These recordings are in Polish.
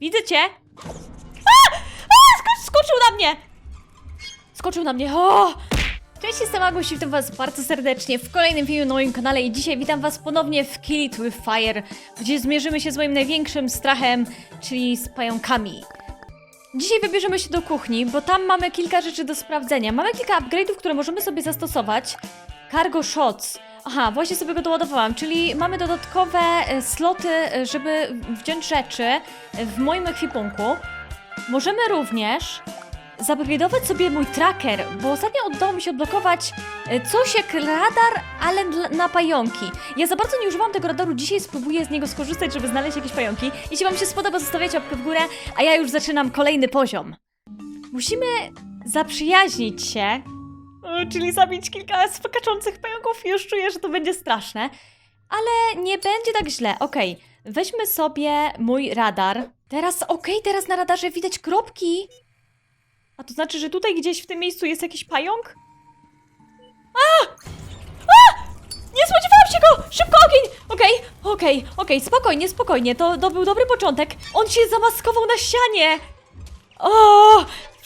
Widzę cię! A! A! Skocz, skoczył na mnie! Skoczył na mnie, o! Cześć, jestem Aguś i witam was bardzo serdecznie w kolejnym filmie na moim kanale i dzisiaj witam was ponownie w Kill It With Fire, gdzie zmierzymy się z moim największym strachem, czyli z pająkami. Dzisiaj wybierzemy się do kuchni, bo tam mamy kilka rzeczy do sprawdzenia. Mamy kilka upgrade'ów, które możemy sobie zastosować. Cargo Shots. Aha, właśnie sobie go doładowałam, czyli mamy dodatkowe e, sloty, e, żeby wziąć rzeczy w moim ekwipunku. Możemy również zaupgrade'ować sobie mój tracker, bo ostatnio udało mi się odblokować e, coś jak radar, ale na pająki. Ja za bardzo nie używam tego radaru, dzisiaj spróbuję z niego skorzystać, żeby znaleźć jakieś pająki. Jeśli wam się spodoba, zostawiacie łapkę w górę, a ja już zaczynam kolejny poziom. Musimy zaprzyjaźnić się, czyli zabić kilka skaczących pająków już czuję, że to będzie straszne. Ale nie będzie tak źle. Okej, weźmy sobie mój radar. Teraz, okej, teraz na radarze widać kropki. A to znaczy, że tutaj gdzieś w tym miejscu jest jakiś pająk? A! A! Nie spodziewałam się go! Szybko ogień! Okej, okej, okej, spokojnie, spokojnie. To, to był dobry początek. On się zamaskował na ścianie! O!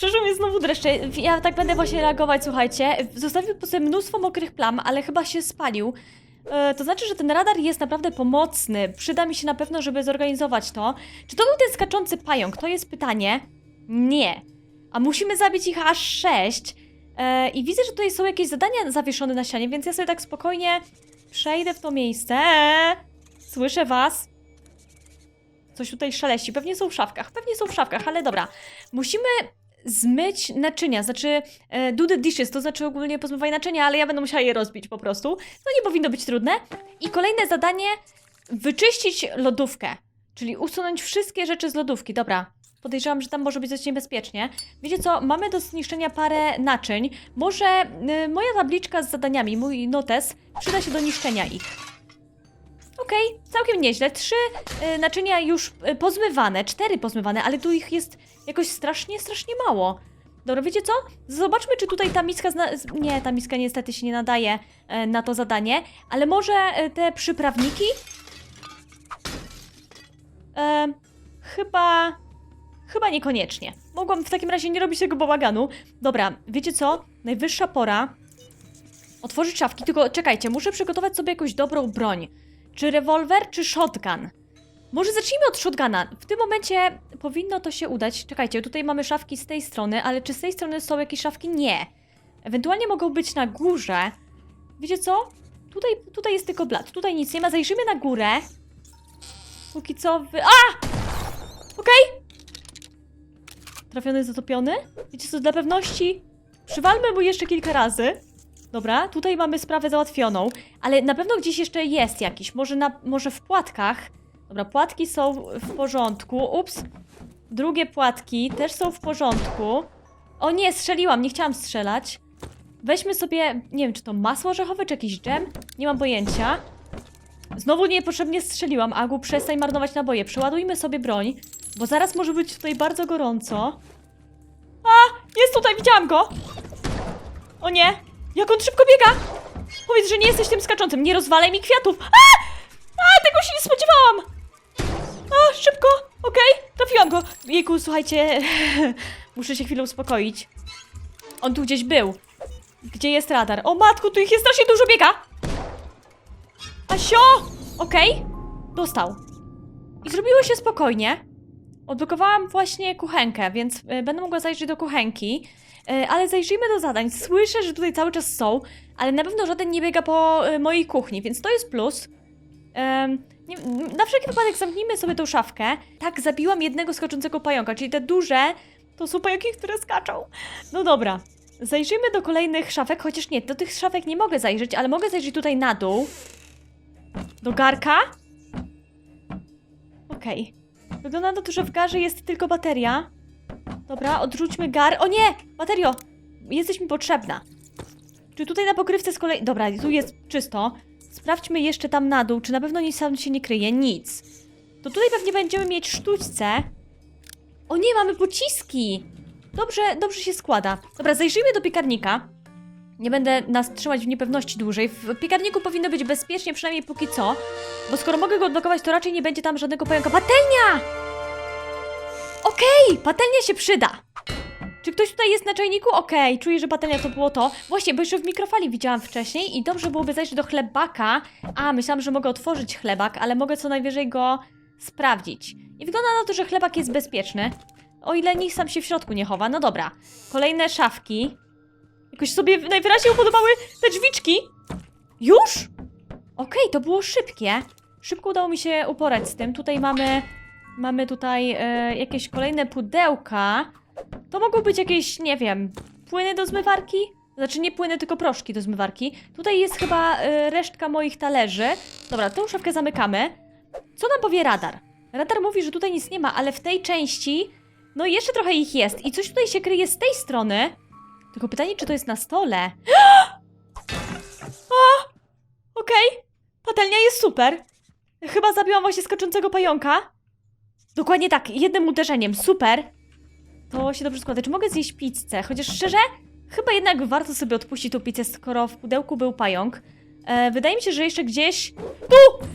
Przeszło mnie znowu dreszcze. Ja tak będę właśnie reagować, słuchajcie. Zostawił po sobie mnóstwo mokrych plam, ale chyba się spalił. E, to znaczy, że ten radar jest naprawdę pomocny. Przyda mi się na pewno, żeby zorganizować to. Czy to był ten skaczący pająk? To jest pytanie. Nie. A musimy zabić ich aż sześć. E, I widzę, że tutaj są jakieś zadania zawieszone na ścianie, więc ja sobie tak spokojnie przejdę w to miejsce. Słyszę was. Coś tutaj szaleści. Pewnie są w szafkach. Pewnie są w szafkach, ale dobra. Musimy zmyć naczynia, znaczy e, do the dishes, to znaczy ogólnie pozmywanie naczynia, ale ja będę musiała je rozbić po prostu. To nie powinno być trudne. I kolejne zadanie, wyczyścić lodówkę, czyli usunąć wszystkie rzeczy z lodówki. Dobra, podejrzewam, że tam może być dość niebezpiecznie. Wiecie co, mamy do zniszczenia parę naczyń. Może y, moja tabliczka z zadaniami, mój notes, przyda się do niszczenia ich. Okej, całkiem nieźle. Trzy y, naczynia już y, pozmywane, cztery pozmywane, ale tu ich jest jakoś strasznie, strasznie mało. Dobra, wiecie co? Zobaczmy, czy tutaj ta miska... Zna... Nie, ta miska niestety się nie nadaje e, na to zadanie, ale może e, te przyprawniki? E, chyba... Chyba niekoniecznie. Mogłam w takim razie nie robić tego bałaganu. Dobra, wiecie co? Najwyższa pora otworzyć szafki, tylko czekajcie, muszę przygotować sobie jakąś dobrą broń. Czy rewolwer, czy shotgun? Może zacznijmy od shotguna. W tym momencie powinno to się udać. Czekajcie, tutaj mamy szafki z tej strony, ale czy z tej strony są jakieś szafki? Nie. Ewentualnie mogą być na górze. Wiecie co? Tutaj, tutaj jest tylko blat. Tutaj nic nie ma. Zajrzymy na górę. Póki co wy... A! Okej. Trafiony, zatopiony. Wiecie co, dla pewności przywalmy mu jeszcze kilka razy. Dobra, tutaj mamy sprawę załatwioną, ale na pewno gdzieś jeszcze jest jakiś. Może, na, może w płatkach. Dobra, płatki są w porządku. Ups. Drugie płatki też są w porządku. O nie, strzeliłam, nie chciałam strzelać. Weźmy sobie, nie wiem, czy to masło orzechowe, czy jakiś dżem? Nie mam pojęcia. Znowu niepotrzebnie strzeliłam. Agu, przestań marnować naboje. Przeładujmy sobie broń, bo zaraz może być tutaj bardzo gorąco. A, jest tutaj, widziałam go! O nie! Jak on szybko biega! Powiedz, że nie jesteś tym skaczącym. Nie rozwalaj mi kwiatów! A! A, tego się nie spodziewałam! A, szybko! Okej, trafiłam go. Jejku, słuchajcie, muszę się chwilę uspokoić. On tu gdzieś był. Gdzie jest radar? O matku, tu ich jest strasznie dużo biega! Asio! Okej, dostał. I zrobiło się spokojnie. Odblokowałam właśnie kuchenkę, więc y, będę mogła zajrzeć do kuchenki. Y, ale zajrzyjmy do zadań. Słyszę, że tutaj cały czas są, ale na pewno żaden nie biega po y, mojej kuchni, więc to jest plus. Nie, na wszelki wypadek zamknijmy sobie tą szafkę. Tak, zabiłam jednego skaczącego pająka, czyli te duże to są pająki, które skaczą. No dobra. Zajrzyjmy do kolejnych szafek, chociaż nie, do tych szafek nie mogę zajrzeć, ale mogę zajrzeć tutaj na dół. Do garka. Okej. Wygląda na to, że w garze jest tylko bateria. Dobra, odrzućmy gar. O nie! Baterio! Jesteś mi potrzebna. Czy tutaj na pokrywce z kolei... Dobra, tu jest czysto. Sprawdźmy jeszcze tam na dół, czy na pewno nic tam się nie kryje. Nic. To tutaj pewnie będziemy mieć sztućce. O nie, mamy pociski! Dobrze, dobrze się składa. Dobra, zajrzyjmy do piekarnika. Nie będę nas trzymać w niepewności dłużej. W piekarniku powinno być bezpiecznie, przynajmniej póki co. Bo skoro mogę go odblokować, to raczej nie będzie tam żadnego pająka. Patelnia! Okej, patelnia się przyda. Czy ktoś tutaj jest na czajniku? Okej, czuję, że patelnia to było to. Właśnie, bo jeszcze w mikrofali widziałam wcześniej i dobrze byłoby zajść do chlebaka. A, myślałam, że mogę otworzyć chlebak, ale mogę co najwyżej go sprawdzić. I wygląda na to, że chlebak jest bezpieczny. O ile nikt sam się w środku nie chowa. No dobra. Kolejne szafki. Jakoś sobie najwyraźniej podobały te drzwiczki. Już? Okej, to było szybkie. Szybko udało mi się uporać z tym. Tutaj mamy... Mamy tutaj e, jakieś kolejne pudełka. To mogą być jakieś, nie wiem, płyny do zmywarki? Znaczy nie płyny, tylko proszki do zmywarki. Tutaj jest chyba e, resztka moich talerzy. Dobra, tą szafkę zamykamy. Co nam powie radar? Radar mówi, że tutaj nic nie ma, ale w tej części, no jeszcze trochę ich jest. I coś tutaj się kryje z tej strony. Tylko pytanie, czy to jest na stole? Okej, patelnia jest super. Chyba zabiłam właśnie skaczącego pająka. Dokładnie tak, jednym uderzeniem, super. To się dobrze składa. Czy mogę zjeść pizzę? Chociaż szczerze, chyba jednak warto sobie odpuścić tą pizzę, skoro w pudełku był pająk. E, wydaje mi się, że jeszcze gdzieś... Tu!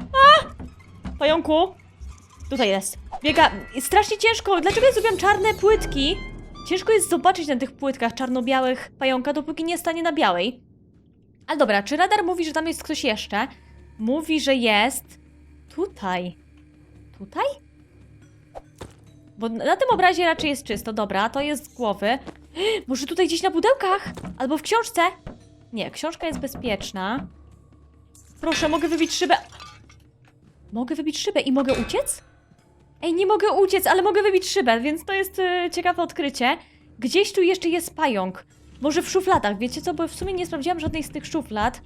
A! Pająku! Tutaj jest. Biega... Strasznie ciężko. Dlaczego ja zrobiłam czarne płytki? Ciężko jest zobaczyć na tych płytkach czarno-białych pająka, dopóki nie stanie na białej. Ale dobra, czy radar mówi, że tam jest ktoś jeszcze? Mówi, że jest... Tutaj. Tutaj? Bo na tym obrazie raczej jest czysto. Dobra, to jest z głowy. Może tutaj gdzieś na pudełkach? Albo w książce? Nie, książka jest bezpieczna. Proszę, mogę wybić szybę. Mogę wybić szybę i mogę uciec? Ej, nie mogę uciec, ale mogę wybić szybę, więc to jest e, ciekawe odkrycie. Gdzieś tu jeszcze jest pająk. Może w szufladach, wiecie co? Bo w sumie nie sprawdziłam żadnej z tych szuflad.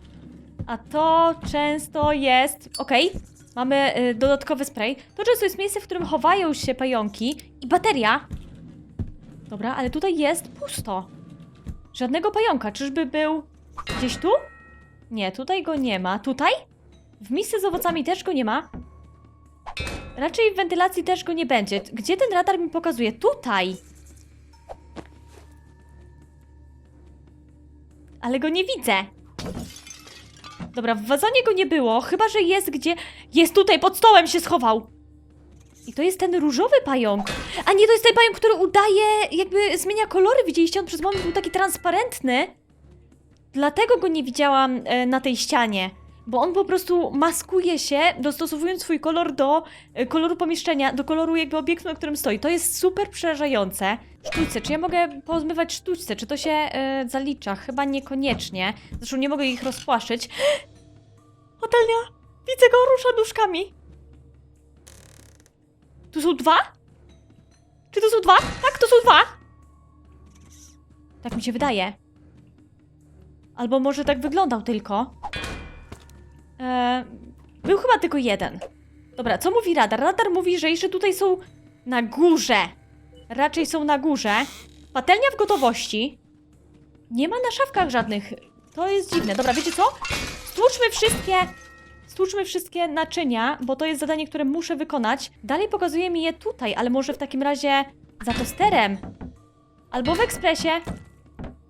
A to często jest... Okej, mamy y, dodatkowy spray. To często jest miejsce, w którym chowają się pająki i bateria. Dobra, ale tutaj jest pusto. Żadnego pająka. Czyżby był gdzieś tu? Nie, tutaj go nie ma. Tutaj? W misce z owocami też go nie ma. Raczej w wentylacji też go nie będzie. Gdzie ten radar mi pokazuje? Tutaj! Ale go nie widzę. Dobra, w wazonie go nie było, chyba że jest gdzie. Jest tutaj, pod stołem się schował. I to jest ten różowy pająk. A nie, to jest ten pająk, który udaje, jakby zmienia kolory. Widzieliście, on przez moment był taki transparentny. Dlatego go nie widziałam e, na tej ścianie. Bo on po prostu maskuje się, dostosowując swój kolor do e, koloru pomieszczenia, do koloru jakby obiektu, na którym stoi. To jest super przerażające. Sztućce, czy ja mogę pozmywać sztućce? Czy to się e, zalicza? Chyba niekoniecznie. Zresztą nie mogę ich rozpłaszczyć. Patelnia! Widzę go, rusza nóżkami. Tu są dwa? Czy to są dwa? Tak, to są dwa! Tak mi się wydaje. Albo może tak wyglądał tylko. E, był chyba tylko jeden. Dobra, co mówi radar? Radar mówi, że jeszcze tutaj są na górze. Raczej są na górze. Patelnia w gotowości. Nie ma na szafkach żadnych. To jest dziwne. Dobra, wiecie co? Stłuczmy wszystkie. Stłuczmy wszystkie naczynia, bo to jest zadanie, które muszę wykonać. Dalej pokazuje mi je tutaj, ale może w takim razie za tosterem. Albo w ekspresie.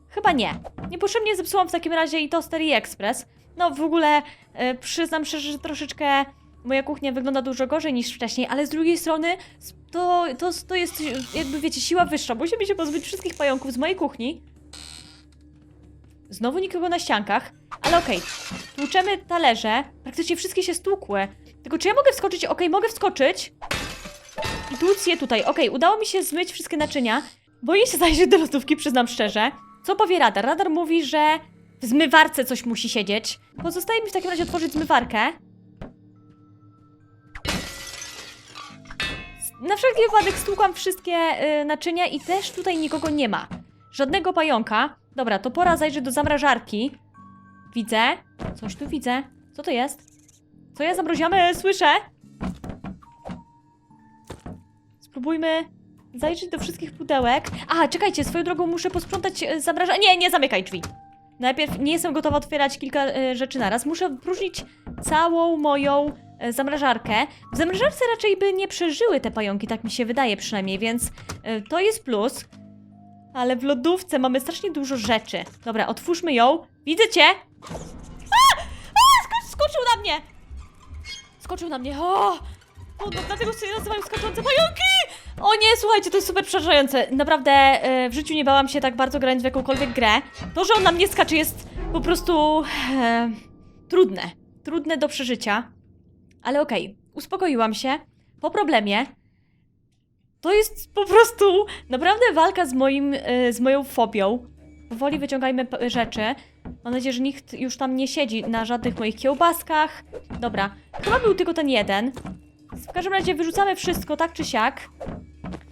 Chyba nie. Niepotrzebnie zepsułam w takim razie i toster i ekspres. No w ogóle e, przyznam szczerze, że troszeczkę moja kuchnia wygląda dużo gorzej niż wcześniej, ale z drugiej strony to, to, to jest jakby wiecie, siła wyższa. Musimy się pozbyć wszystkich pająków z mojej kuchni. Znowu nikogo na ściankach, ale okej. Tłuczemy talerze. Praktycznie wszystkie się stłukły. Tylko czy ja mogę wskoczyć? Okej, mogę wskoczyć. I tłuc je tutaj. Okej, udało mi się zmyć wszystkie naczynia. Boję się zajrzeć do lodówki, przyznam szczerze. Co powie radar? Radar mówi, że w zmywarce coś musi siedzieć. Pozostaje mi w takim razie otworzyć zmywarkę. Na wszelki wypadek stłukłam wszystkie y, naczynia i też tutaj nikogo nie ma. Żadnego pająka. Dobra, to pora zajrzeć do zamrażarki. Widzę. Coś tu widzę. Co to jest? Co ja zamroziłam? Słyszę. Spróbujmy zajrzeć do wszystkich pudełek. A, czekajcie, swoją drogą muszę posprzątać e, zamraża... Nie, nie zamykaj drzwi. Najpierw nie jestem gotowa otwierać kilka e, rzeczy naraz. Muszę próżnić całą moją e, zamrażarkę. W zamrażarce raczej by nie przeżyły te pająki, tak mi się wydaje przynajmniej, więc e, to jest plus. Ale w lodówce mamy strasznie dużo rzeczy. Dobra, otwórzmy ją. Widzę cię! A! A! Sk- skoczył na mnie! Skoczył na mnie. O! O, no, dlatego się nazywają skaczące pająki! O nie, słuchajcie, to jest super przerażające. Naprawdę e, w życiu nie bałam się tak bardzo grając w jakąkolwiek grę. To, że on na mnie skacze jest po prostu e, trudne. Trudne do przeżycia. Ale okej, uspokoiłam się. Po problemie. To jest po prostu naprawdę walka z, moim, e, z moją fobią. Powoli wyciągajmy rzeczy. Mam nadzieję, że nikt już tam nie siedzi na żadnych moich kiełbaskach. Dobra, chyba był tylko ten jeden. W każdym razie wyrzucamy wszystko, tak czy siak.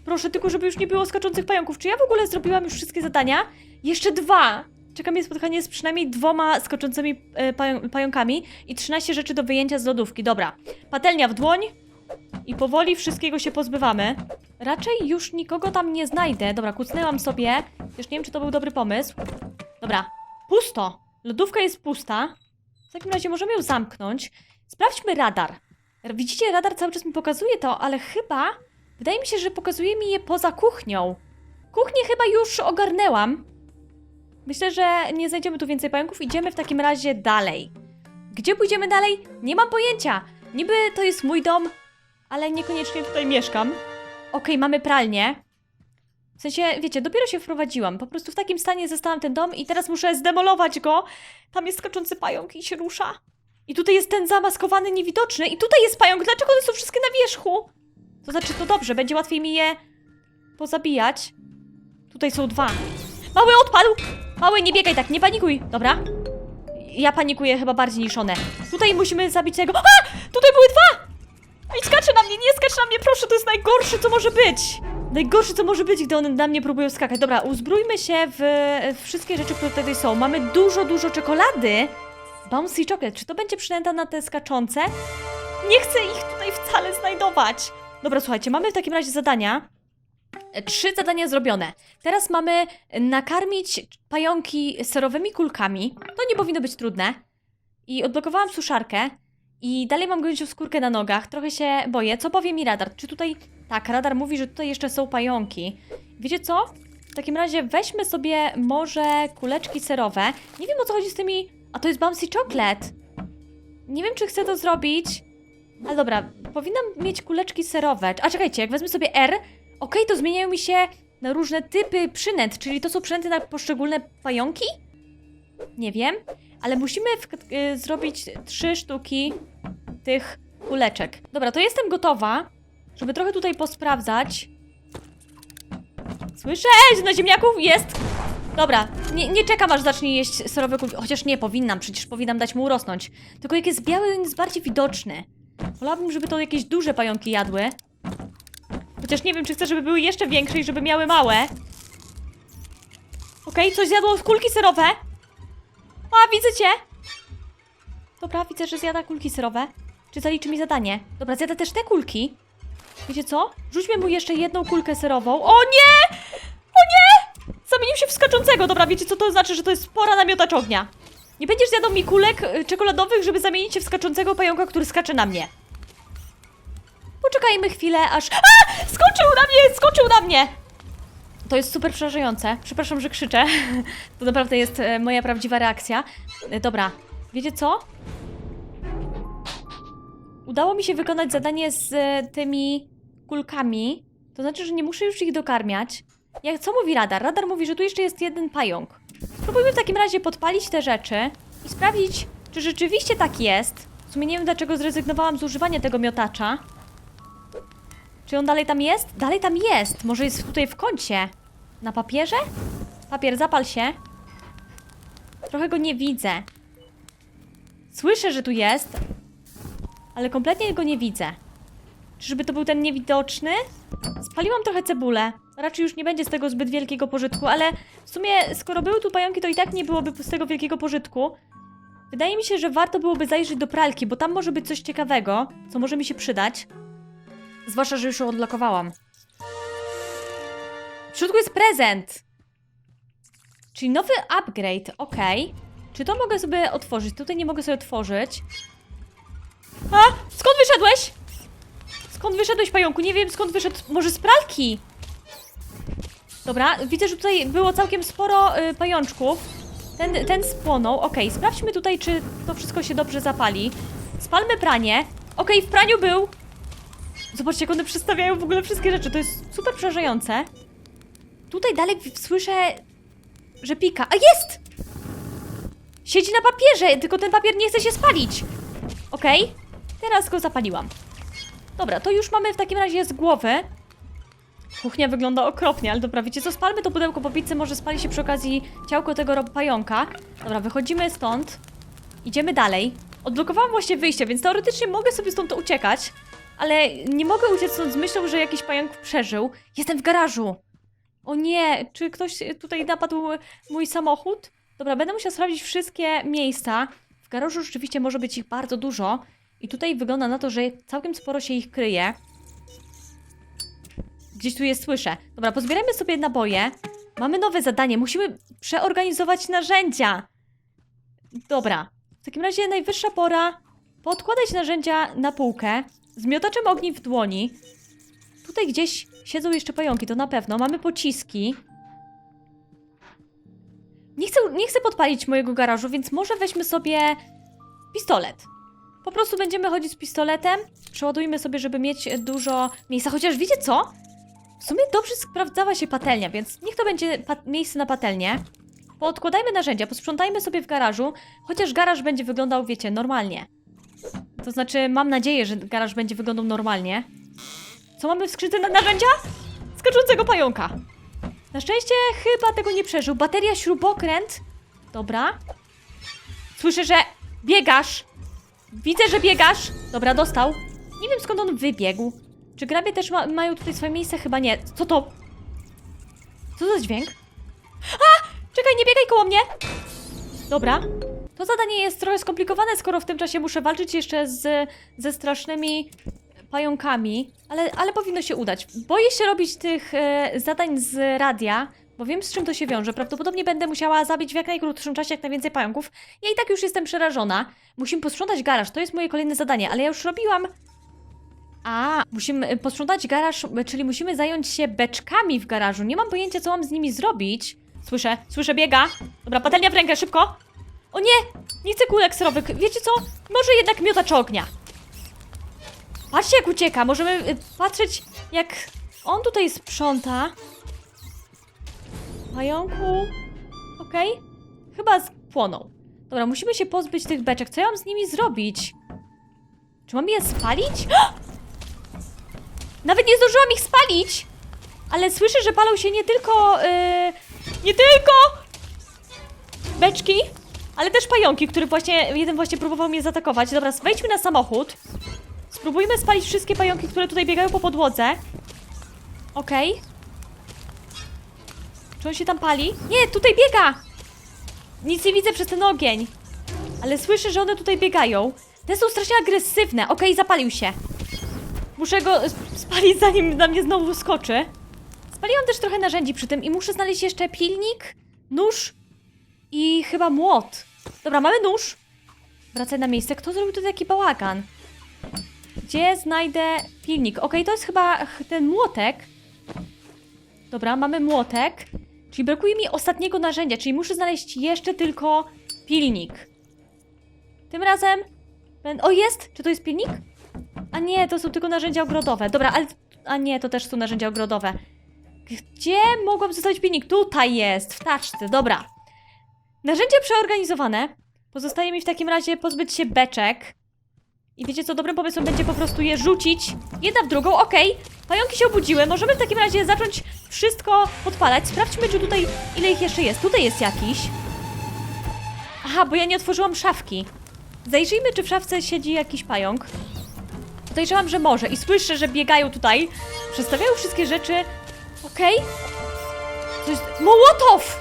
Proszę tylko, żeby już nie było skaczących pająków. Czy ja w ogóle zrobiłam już wszystkie zadania? Jeszcze dwa! Czeka mnie spotkanie z przynajmniej dwoma skoczącymi e, pają pająkami i 13 rzeczy do wyjęcia z lodówki. Dobra, patelnia w dłoń i powoli wszystkiego się pozbywamy. Raczej już nikogo tam nie znajdę. Dobra, kucnęłam sobie. Już nie wiem, czy to był dobry pomysł. Dobra, pusto. Lodówka jest pusta. W takim razie możemy ją zamknąć. Sprawdźmy radar. Widzicie, radar cały czas mi pokazuje to, ale chyba... Wydaje mi się, że pokazuje mi je poza kuchnią. Kuchnię chyba już ogarnęłam. Myślę, że nie znajdziemy tu więcej pająków. Idziemy w takim razie dalej. Gdzie pójdziemy dalej? Nie mam pojęcia. Niby to jest mój dom, ale niekoniecznie tutaj mieszkam. Okej, mamy pralnię. W sensie, wiecie, dopiero się wprowadziłam. Po prostu w takim stanie zostałam ten dom i teraz muszę zdemolować go. Tam jest skaczący pająk i się rusza. I tutaj jest ten zamaskowany, niewidoczny. I tutaj jest pająk. Dlaczego one są wszystkie na wierzchu? To znaczy, to dobrze, będzie łatwiej mi je pozabijać. Tutaj są dwa. Mały odpadł! Mały, nie biegaj tak, nie panikuj. Dobra. Ja panikuję chyba bardziej niż one. Tutaj musimy zabić tego. A! Tutaj były dwa! I skacze na mnie, nie skacz na mnie, proszę, to jest najgorsze, co może być. Najgorsze, co może być, gdy one na mnie próbują skakać. Dobra, uzbrójmy się w, w wszystkie rzeczy, które tutaj są. Mamy dużo, dużo czekolady. Bouncy Chocolate, czy to będzie przynęta na te skaczące? Nie chcę ich tutaj wcale znajdować. Dobra, słuchajcie, mamy w takim razie zadania. Trzy zadania zrobione. Teraz mamy nakarmić pająki serowymi kulkami. To nie powinno być trudne. I odblokowałam suszarkę. I dalej mam gończą skórkę na nogach. Trochę się boję. Co powie mi radar? Czy tutaj... Tak, radar mówi, że tutaj jeszcze są pająki. Wiecie co? W takim razie weźmy sobie może kuleczki serowe. Nie wiem o co chodzi z tymi... A to jest Bouncy Chocolate. Nie wiem, czy chcę to zrobić. Ale dobra, powinnam mieć kuleczki serowe. A czekajcie, jak wezmę sobie R, okej, to zmieniają mi się na różne typy przynęt, czyli to są przynęty na poszczególne pająki? Nie wiem, ale musimy y, zrobić trzy sztuki tych kuleczek. Dobra, to jestem gotowa, żeby trochę tutaj posprawdzać. Słyszę, że na ziemniaków jest! Dobra, nie, nie czekam aż zacznie jeść serowe kulki, chociaż nie, powinnam, przecież powinnam dać mu urosnąć. Tylko jak jest biały, on jest bardziej widoczny. Wolałabym, żeby to jakieś duże pająki jadły. Chociaż nie wiem, czy chcę, żeby były jeszcze większe i żeby miały małe. Okej, coś zjadło kulki serowe. A, widzę cię! Dobra, widzę, że zjada kulki serowe. Czy zaliczy mi zadanie? Dobra, zjada też te kulki. Wiecie co? Rzućmy mu jeszcze jedną kulkę serową. O nie! Zamienił się w skaczącego. Dobra, wiecie co to znaczy, że to jest pora na ognia. Nie będziesz zjadał mi kulek y, czekoladowych, żeby zamienić się w skaczącego pająka, który skacze na mnie. Poczekajmy chwilę, aż... A! Skoczył na mnie! Skoczył na mnie! To jest super przerażające. Przepraszam, że krzyczę. To naprawdę jest e, moja prawdziwa reakcja. E, Dobra, wiecie co? Udało mi się wykonać zadanie z e, tymi kulkami. To znaczy, że nie muszę już ich dokarmiać. Jak co mówi radar? Radar mówi, że tu jeszcze jest jeden pająk. Spróbujmy w takim razie podpalić te rzeczy i sprawdzić, czy rzeczywiście tak jest. W sumie nie wiem, dlaczego zrezygnowałam z używania tego miotacza. Czy on dalej tam jest? Dalej tam jest. Może jest tutaj w kącie. Na papierze? Papier, zapal się. Trochę go nie widzę. Słyszę, że tu jest, ale kompletnie go nie widzę. Czyżby to był ten niewidoczny? Spaliłam trochę cebulę. Raczej już nie będzie z tego zbyt wielkiego pożytku, ale w sumie, skoro były tu pająki, to i tak nie byłoby z tego wielkiego pożytku. Wydaje mi się, że warto byłoby zajrzeć do pralki, bo tam może być coś ciekawego, co może mi się przydać. Zwłaszcza, że już ją odblokowałam. W środku jest prezent! Czyli nowy upgrade, ok. Czy to mogę sobie otworzyć? Tutaj nie mogę sobie otworzyć. A! Skąd wyszedłeś? Skąd wyszedłeś, pająku? Nie wiem, skąd wyszedł. Może z pralki? Dobra, widzę, że tutaj było całkiem sporo y, pajączków. Ten, ten spłonął. Okej, sprawdźmy tutaj, czy to wszystko się dobrze zapali. Spalmy pranie. Okej, w praniu był. Zobaczcie, jak one przedstawiają w ogóle wszystkie rzeczy. To jest super przerażające. Tutaj dalej słyszę, że pika. A jest! Siedzi na papierze, tylko ten papier nie chce się spalić. Okej, teraz go zapaliłam. Dobra, to już mamy w takim razie z głowy. Kuchnia wygląda okropnie, ale dobra, wiecie co, spalmy to pudełko po pizzy, może spali się przy okazji ciałko tego pająka. Dobra, wychodzimy stąd. Idziemy dalej. Odblokowałam właśnie wyjście, więc teoretycznie mogę sobie stąd uciekać, ale nie mogę uciec stąd z myślą, że jakiś pająk przeżył. Jestem w garażu. O nie, czy ktoś tutaj napadł mój samochód? Dobra, będę musiała sprawdzić wszystkie miejsca. W garażu rzeczywiście może być ich bardzo dużo. I tutaj wygląda na to, że całkiem sporo się ich kryje. Gdzieś tu je słyszę. Dobra, pozbierajmy sobie naboje. Mamy nowe zadanie. Musimy przeorganizować narzędzia. Dobra. W takim razie najwyższa pora podkładać narzędzia na półkę z miotaczem ogni w dłoni. Tutaj gdzieś siedzą jeszcze pająki, to na pewno. Mamy pociski. Nie chcę, nie chcę podpalić mojego garażu, więc może weźmy sobie pistolet. Po prostu będziemy chodzić z pistoletem. Przeładujmy sobie, żeby mieć dużo miejsca. Chociaż wiecie co? W sumie dobrze sprawdzała się patelnia, więc niech to będzie miejsce na patelnię. Poodkładajmy narzędzia, posprzątajmy sobie w garażu, chociaż garaż będzie wyglądał, wiecie, normalnie. To znaczy, mam nadzieję, że garaż będzie wyglądał normalnie. Co mamy w skrzynce na narzędzia? Skaczącego pająka. Na szczęście chyba tego nie przeżył. Bateria śrubokręt. Dobra. Słyszę, że biegasz. Widzę, że biegasz. Dobra, dostał. Nie wiem skąd on wybiegł. Czy grabie też ma, mają tutaj swoje miejsce? Chyba nie. Co to? Co za dźwięk? A! Czekaj, nie biegaj koło mnie! Dobra. To zadanie jest trochę skomplikowane, skoro w tym czasie muszę walczyć jeszcze z, ze strasznymi pająkami, ale, ale powinno się udać. Boję się robić tych e, zadań z radia, bo wiem z czym to się wiąże. Prawdopodobnie będę musiała zabić w jak najkrótszym czasie jak najwięcej pająków. Ja i tak już jestem przerażona. Musimy posprzątać garaż, to jest moje kolejne zadanie, ale ja już robiłam a, musimy posprzątać garaż, czyli musimy zająć się beczkami w garażu. Nie mam pojęcia, co mam z nimi zrobić. Słyszę, słyszę, biega. Dobra, patelnia w rękę, szybko. O nie, nie chcę kulek serowych. Wiecie co? Może jednak miotacz ognia. Patrzcie, jak ucieka. Możemy y, patrzeć, jak on tutaj sprząta. Pająku. Okej. Chyba spłonął. Dobra, musimy się pozbyć tych beczek. Co ja mam z nimi zrobić? Czy mam je spalić? Nawet nie zdążyłam ich spalić! Ale słyszę, że palą się nie tylko. Yy, nie tylko! Beczki, ale też pająki, który właśnie. Jeden właśnie próbował mnie zaatakować. Dobra, wejdźmy na samochód. Spróbujmy spalić wszystkie pająki, które tutaj biegają po podłodze. Okej. Czy on się tam pali? Nie, tutaj biega! Nic nie widzę przez ten ogień. Ale słyszę, że one tutaj biegają. Te są strasznie agresywne. Okej, zapalił się. Muszę go sp- spalić, zanim na mnie znowu skoczy. Spaliłam też trochę narzędzi przy tym i muszę znaleźć jeszcze pilnik, nóż i chyba młot. Dobra, mamy nóż. Wracaj na miejsce. Kto zrobił tu taki bałagan? Gdzie znajdę pilnik? Okej, to jest chyba ch- ten młotek. Dobra, mamy młotek. Czyli brakuje mi ostatniego narzędzia, czyli muszę znaleźć jeszcze tylko pilnik. Tym razem... O, jest! Czy to jest pilnik? A nie, to są tylko narzędzia ogrodowe. Dobra, ale... A nie, to też są narzędzia ogrodowe. Gdzie mogłam zostawić pilnik? Tutaj jest, w taczce, dobra. Narzędzia przeorganizowane. Pozostaje mi w takim razie pozbyć się beczek. I wiecie co, dobrym pomysłem będzie po prostu je rzucić. Jedna w drugą, okej. Pająki się obudziły, możemy w takim razie zacząć wszystko podpalać. Sprawdźmy, czy tutaj, ile ich jeszcze jest. Tutaj jest jakiś. Aha, bo ja nie otworzyłam szafki. Zajrzyjmy, czy w szafce siedzi jakiś pająk. Podejrzewam, że może. I słyszę, że biegają tutaj. Przestawiają wszystkie rzeczy. Okej. To jest... Mołotow!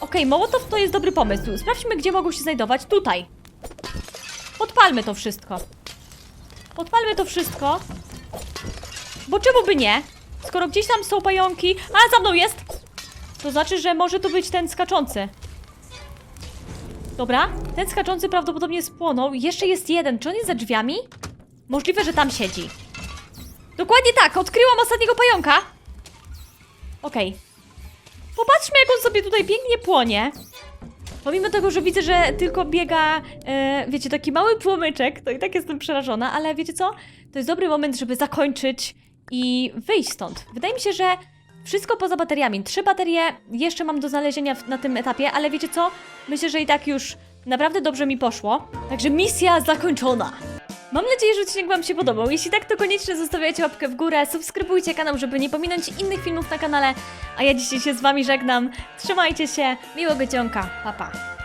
Okej, Mołotow to jest dobry pomysł. Sprawdźmy, gdzie mogą się znajdować. Tutaj. Podpalmy to wszystko. Podpalmy to wszystko. Bo czemu by nie? Skoro gdzieś tam są pająki... A, za mną jest! To znaczy, że może to być ten skaczący. Dobra, ten skaczący prawdopodobnie spłonął. Jeszcze jest jeden. Czy on jest za drzwiami? Możliwe, że tam siedzi. Dokładnie tak, odkryłam ostatniego pająka. Okej. Popatrzmy, jak on sobie tutaj pięknie płonie. Pomimo tego, że widzę, że tylko biega, e, wiecie, taki mały płomyczek, to i tak jestem przerażona, ale wiecie co? To jest dobry moment, żeby zakończyć i wyjść stąd. Wydaje mi się, że wszystko poza bateriami. Trzy baterie jeszcze mam do znalezienia w, na tym etapie, ale wiecie co? Myślę, że i tak już naprawdę dobrze mi poszło. Także misja zakończona. Mam nadzieję, że odcinek Wam się podobał. Jeśli tak, to koniecznie zostawiajcie łapkę w górę, subskrybujcie kanał, żeby nie pominąć innych filmów na kanale. A ja dzisiaj się z Wami żegnam. Trzymajcie się, miłego dzionka, pa pa.